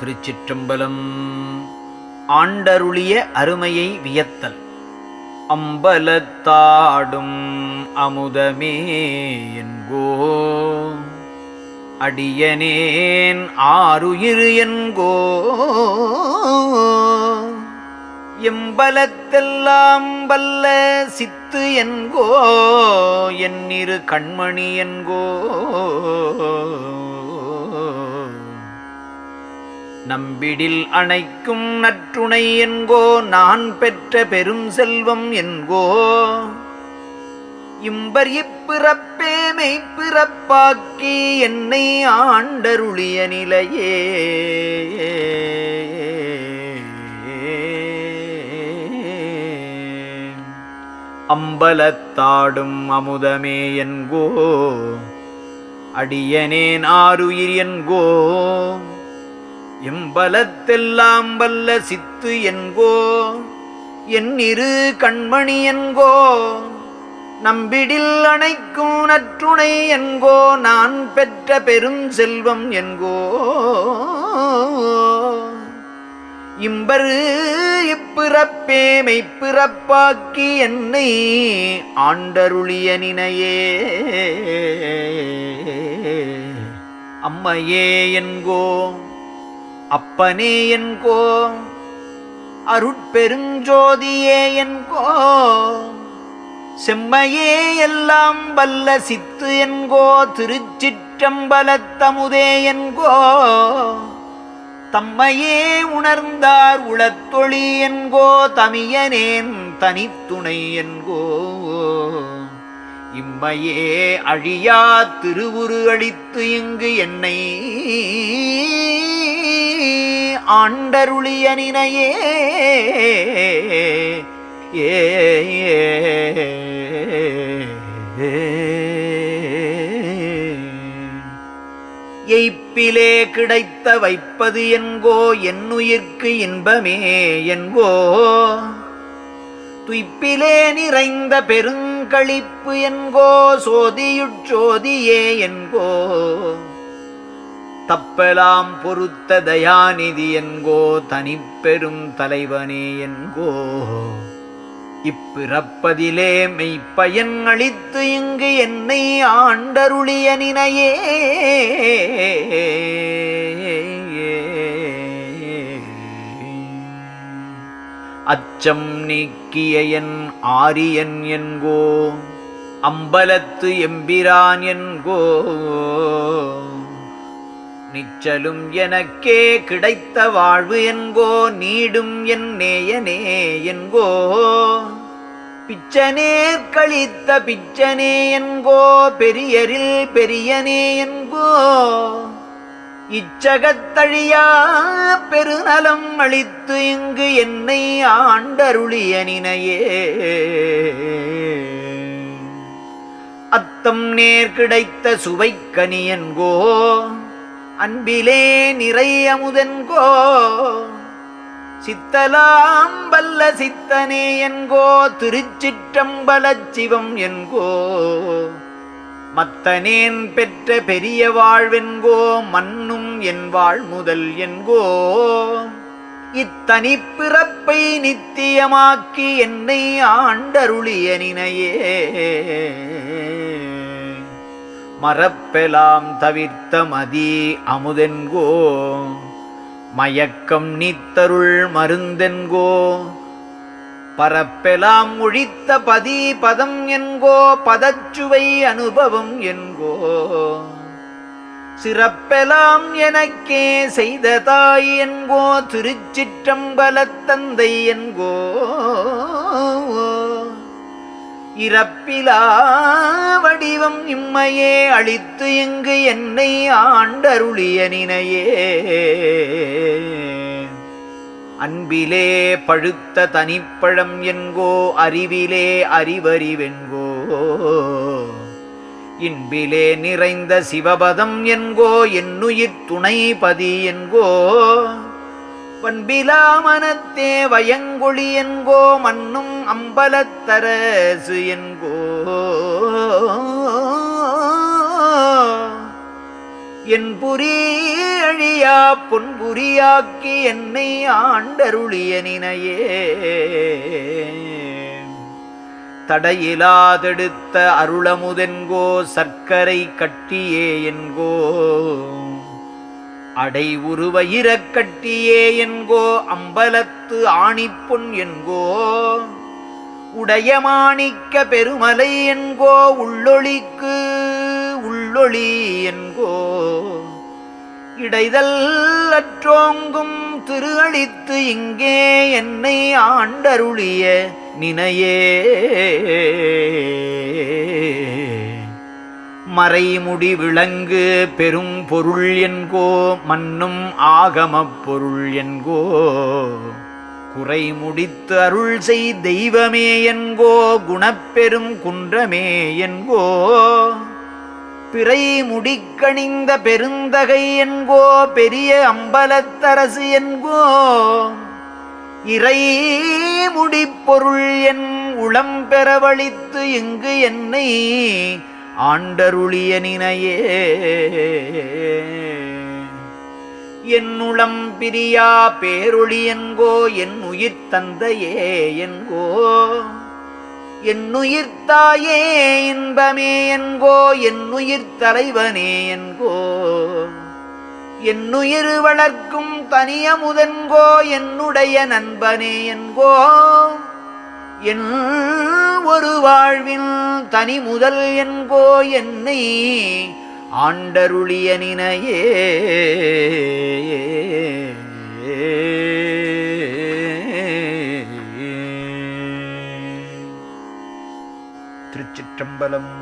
திருச்சிற்றம்பலம். ஆண்டருளிய அருமையை வியத்தல். அம்பலத்தாடும் அமுதமே என்கோ. அடியனேன் ஆருயிர் என்கோ. எம்பலத்தெல்லாம் வல்ல சித்து என்கோ. என்னிரு கண்மணி என்கோ. நம்பிடில் அணைக்கும் நற்றுணை என்கோ நான் பெற்ற பெரும் செல்வம் என்கோ. இம்பர் இப்பிறப்பே மெய்ப்பிறப்பாக்கி என்னை ஆண்டருளிய நிலையே. அம்பலத்தாடும் அமுதமே என்கோ. அடியனேன் ஆறுயிர் என்கோ. எம்பலத்தெல்லாம் வல்ல சித்து என்கோ என் இரு கண்மணி என்கோ நம்பிடில் அணைக்கும் நற்றுணை என்கோ நான் பெற்ற பெரும் செல்வம் என்கோ. இம்பரு இப்பிறப்பே மெய்ப்பிறப்பாக்கி என்னை ஆண்டருளிய நினையே. அம்மையே என்கோ. அப்பனே என்கோ. அருட்பெருஞ்சோதியே என்கோ. செம்மையே எல்லாம் வல்ல சித்து என்கோ. திருச்சிற்றம்பலத்தமுதே என்கோ. தம்மையே உணர்ந்தார் உளத்தொழி என்கோ. தமியனேன் தனித்துணை என்கோ. இம்மையே அழியா திருவுரு அளித்து இங்கு என்னை ஆண்டருளிய நினையே. ஏ எய்ப்பிலே கிடைத்த வைப்பது என்கோ என்னுயிர்க்கு இன்பமே என்கோ. துய்ப்பிலே நிறைந்த பெருங்களிப்பு என்கோ சோதியுட்சோதியே என்கோ. தப்பலாம் பொறுத்த தயாநிதி என்கோ தனிப்பெரும் தலைவனே என்கோ. இப்பிறப்பதிலே மெய்ப்பயன் அளித்து இங்கு என்னை ஆண்டருளிய நினையே. அச்சம் நீக்கிய என் ஆரியன் என்கோ அம்பலத்து எம்பிரான் என்கோ. நிச்சலும் எனக்கே கிடைத்த வாழ்வு என்கோ நீடும் என் நேயனே என்கோ. பிச்சனேர் கழித்த பிச்சனே என்கோ பெரியரில் பெரியனே என்கோ. இச்சகத்தழியா பெருநலம் அளித்து இங்கு என்னை ஆண்டருளிய நினையே அத்தம் நேர் கிடைத்த சுவைக்கனி என்கோ. அன்பிலே நிறை அமுதன்கோ சித்தலாம் வல்ல சித்தனே என்கோ. திருச்சிற்றம்பல சிவம் என்கோ. மத்தனேன் பெற்ற பெரிய வாழ்வென்கோ. மண்ணும் என் வாழ் முதல் என்கோ. இத்தனி பிறப்பை நித்தியமாக்கி என்னை ஆண்டருளிய நினையே. மறப்பெலாம் தவிர்த்த மதி அமுதென்கோ? மயக்கம் நீத்தருள் மருந்தென்கோ? பரப்பெலாம் ஒழித்த பதி பதம் என்கோ? பதச்சுவை அனுபவம் என்கோ? சிறப்பெலாம் எனக்கே செய்த தாய் என்கோ? திருச்சிற்றம்பலத் தந்தை என்கோ? இறப்பிலா வடிவம் இம்மையே அழித்து இங்கு என்னை ஆண்டருளிய நினையே. அன்பிலே பழுத்த தனிப்பழம் என்கோ அறிவிலே அறிவறிவென்கோ. இன்பிலே நிறைந்த சிவபதம் என்கோ என்னுயிர் துணைபதி என்கோ. பண்பிலா மனத்தே வயங்கொழி என்கோ மண்ணும் அம்பலத்தரசு என்கோ. என் புரி அழியா பொன்புரியாக்கி என்னை ஆண்டருளிய நினையே. தடையிலாதெடுத்த அருளமுதென்கோ சர்க்கரை கட்டியே என்கோ. அடை உருவ கட்டியே என்கோ அம்பலத்து ஆணிப்பொன் என்கோ. உடைய மாணிக்க பெருமலை என்கோ உள்ளொளிக்கு உள்ளொளி என்கோ. இடைதல் அற்றோங்கும் திரு அளித்து இங்கே என்னை ஆண்டருளிய நினையே. மறைமுடி விளங்கு பெரும் பொருள் என்கோ மன்னும் ஆகமப் பொருள் என்கோ. குறை முடித்து அருள் செய் தெய்வமே என்கோ குணப்பெரும் குன்றமே என்கோ. பிறை முடிக்கணிந்த பெருந்தகை என்கோ பெரிய அம்பலத்தரசு என்கோ. இறை முடிப்பொருள் என் உளம் பெறவழித்து இங்கு என்னை ஆண்டருளிய நினையே என்னுளம் பிரியா பேரொளி என்கோ என் உயிர் தந்தையே என்கோ. என்னுயிர்த்தாயே இன்பமே என்கோ என்னுயிர் தலைவனே என்கோ. என்னுயிர் வளர்க்கும் தனியமுதன்கோ என்னுடைய நண்பனே என்கோ. என் ஒரு வாழ்வின் தனி முதல் என்கோ என்னை ஆண்டருளிய நினையே. திருச்சிற்றம்பலம்